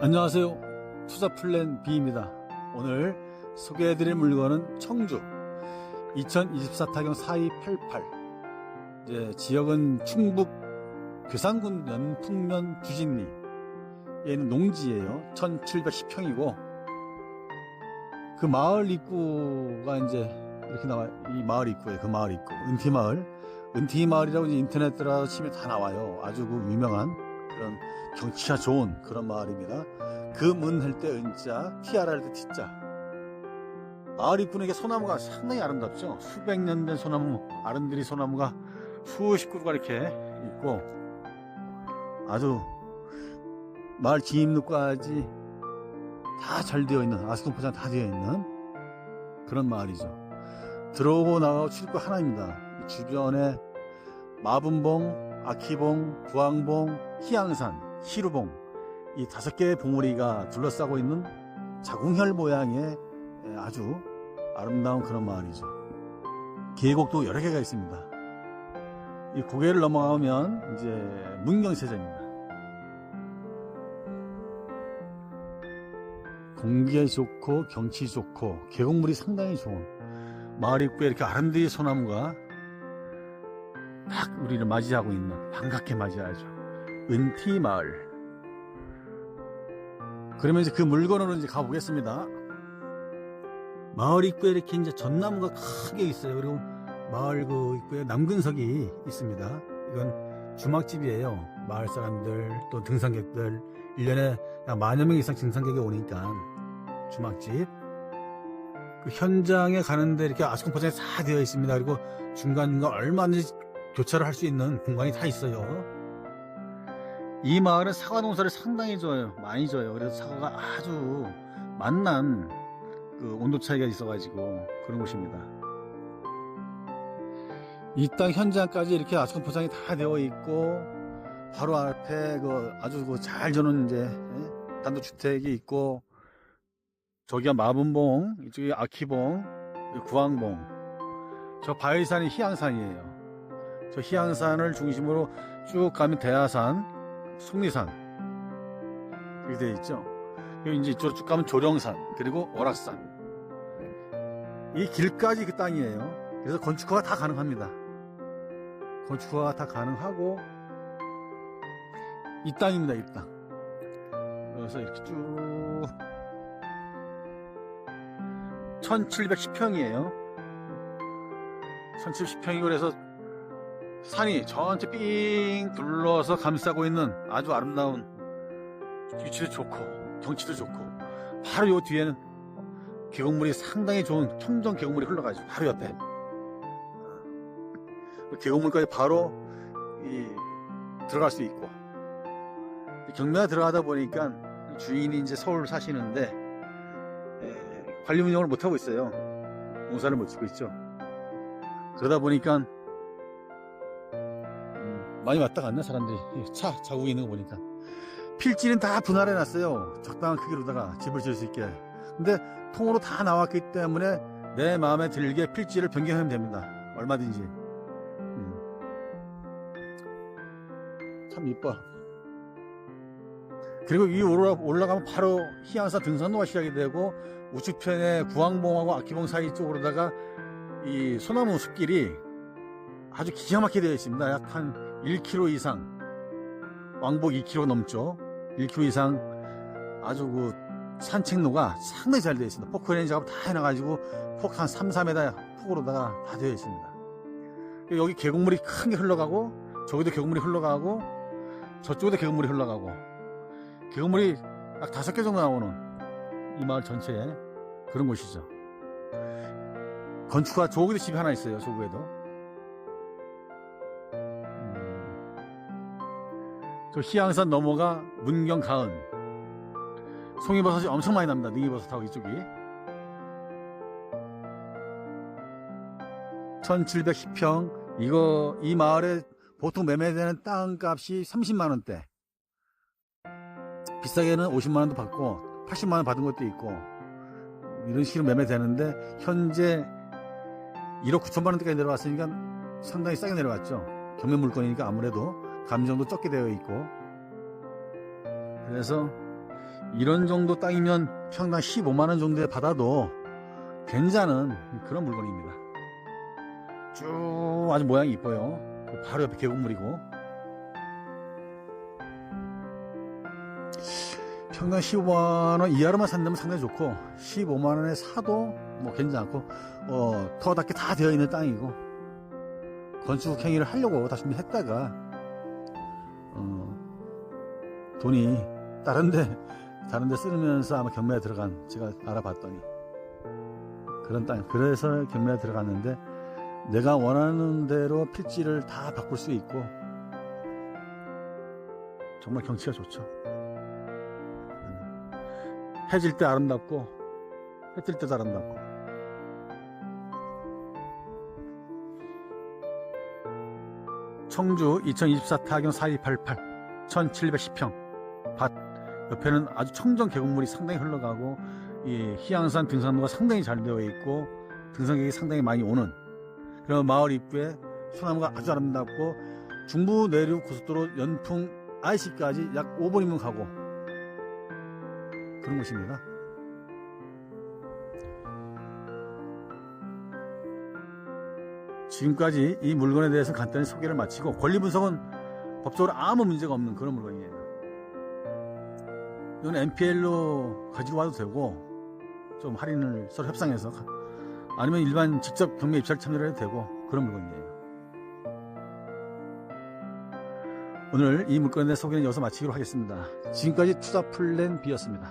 안녕하세요. 투자 플랜 B입니다. 오늘 소개해드릴 물건은 청주 2024 타경 4288. 이제 지역은 충북 괴산군 연풍면 주진리. 얘는 농지예요. 1710평이고 그 마을 입구가 이제 이렇게 나와요. 이 마을 입구에 그 마을 입구. 은티 마을. 은티 마을이라고 인터넷 들어가서 치면 다 나와요. 아주 그 유명한 그런 경치가 좋은 그런 마을입니다. 그문할때 은자, 티아라 할 때 티자. 마을 입구는 이게 소나무가 상당히 아름답죠. 수백 년 된 소나무, 아름드리 소나무가 수십 그루가 이렇게 있고 아주 마을 진입로까지 다 잘 되어 있는 아스콘 포장 다 되어 있는 그런 마을이죠. 들어오고 나가고 출입구 하나입니다. 이 주변에 마분봉, 아키봉, 부항봉, 희양산, 시루봉 이 다섯 개의 봉우리가 둘러싸고 있는 자궁혈 모양의 예, 아주 아름다운 그런 마을이죠. 계곡도 여러 개가 있습니다. 이 고개를 넘어가면 이제 문경세제입니다. 공기 좋고 경치 좋고 계곡물이 상당히 좋은 마을 입구에 이렇게 아름드리 소나무가 딱 우리를 맞이하고 있는 반갑게 맞이하죠. 은티 마을. 그러면 이제 그 물건으로 이제 가보겠습니다. 마을 입구에 이렇게 이제 전나무가 크게 있어요. 그리고 마을 그 입구에 남근석이 있습니다. 이건 주막집이에요. 마을 사람들 또 등산객들 1년에 약 만여 명 이상 등산객이 오니까 주막집. 그 현장에 가는데 이렇게 아스콘 포장이 다 되어 있습니다. 그리고 중간중간 얼마든지 교차를 할 수 있는 공간이 다 있어요. 이 마을은 사과 농사를 상당히 줘요. 많이 줘요. 그래서 사과가 아주 만난 그 온도 차이가 있어가지고 그런 곳입니다. 이 땅 현장까지 이렇게 아스콘 포장이 다 되어 있고 바로 앞에 그 아주 그 잘 저는 이제 예? 단독주택이 있고 저기가 마분봉, 이쪽이 아키봉, 구항봉, 저 바위산이 희양산이에요. 저 희양산을 중심으로 쭉 가면 대하산, 속리산 이렇게 되어 있죠. 그리고 이제 이쪽으로 쭉 가면 조령산 그리고 월악산 이 길까지 그 땅이에요. 그래서 건축허가 다 가능합니다. 건축허가 다 가능하고 이 땅입니다. 이 땅. 그래서 이렇게 쭉 1710평이에요. 1710평이고 그래서 산이 전체 삥 둘러서 감싸고 있는 아주 아름다운 위치도 좋고 경치도 좋고 바로 요 뒤에는 계곡물이 상당히 좋은 청정 계곡물이 흘러가죠 바로 옆에. 그 계곡물까지 바로 이 들어갈 수 있고 경매가 들어가다 보니까 주인이 이제 서울 사시는데 에, 관리 운영을 못 하고 있어요. 공사를 못 짓고 있죠. 그러다 보니까 많이 왔다 갔네 사람들이? 차 자국이 있는 거 보니까. 필지는 다 분할해 놨어요. 적당한 크기로다가 집을 지을 수 있게. 근데 통으로 다 나왔기 때문에 내 마음에 들게 필지를 변경하면 됩니다. 얼마든지. 음. 참 이뻐. 그리고 위 올라, 올라가면 바로 희양산 등산로가 시작이 되고 우측편에 구항봉하고 아키봉 사이 쪽으로다가 이 소나무 숲길이 아주 기가 막히게 되어 있습니다. 약한 1km 이상. 왕복 2km 넘죠? 1km 이상 아주 그 산책로가 상당히 잘 되어 있습니다. 포크레인 작업 다 해놔가지고 폭 한 3, 4m 폭으로다가 다 되어 있습니다. 여기 계곡물이 큰 게 흘러가고 저기도 계곡물이 흘러가고 저쪽에도 계곡물이 흘러가고 계곡물이 약 다섯 개 정도 나오는 이 마을 전체에 그런 곳이죠. 건축가 저기도 집이 하나 있어요 저기에도 저 희양산 넘어가 문경 가은. 송이버섯이 엄청 많이 납니다 능이버섯하고 이쪽이. 1710평 이거 이 마을에 보통 매매되는 땅값이 30만원대. 비싸게는 50만원도 받고 80만원 받은 것도 있고 이런 식으로 매매되는데 현재 1억 9천만원대까지 내려왔으니까 상당히 싸게 내려왔죠. 경매 물건이니까 아무래도 감정도 적게 되어 있고 그래서 이런 정도 땅이면 평당 15만원 정도에 받아도 괜찮은 그런 물건입니다. 쭉 아주 모양이 이뻐요. 바로 옆에 계곡물이고. 평당 15만원 이하로만 산다면 상당히 좋고, 15만원에 사도 뭐 괜찮고, 어, 터답게 다 되어 있는 땅이고, 건축 행위를 하려고 다 준비했다가, 어, 돈이 다른데, 다른데 쓰면서 아마 경매에 들어간, 제가 알아봤더니, 그런 땅, 그래서 경매에 들어갔는데, 내가 원하는 대로 필지를 다 바꿀 수 있고, 정말 경치가 좋죠. 해질 때 아름답고, 해뜰 때도 아름답고. 청주 2024 타경 4288 1710평 밭 옆에는 아주 청정 계곡물이 상당히 흘러가고 이 희양산 등산로가 상당히 잘 되어 있고 등산객이 상당히 많이 오는 그런 마을 입구에 소나무가 아주 아름답고 중부 내륙 고속도로 연풍 IC까지 약 5분이면 가고 그런 곳입니다. 지금까지 이 물건에 대해서 간단히 소개를 마치고 권리 분석은 법적으로 아무 문제가 없는 그런 물건이에요. 이건 NPL로 가지고 와도 되고 좀 할인을 서로 협상해서 가- 아니면 일반 직접 경매 입찰 참여를 해도 되고 그런 물건이에요. 오늘 이 대한 소개는 여기서 마치기로 하겠습니다. 지금까지 투자 플랜 B였습니다.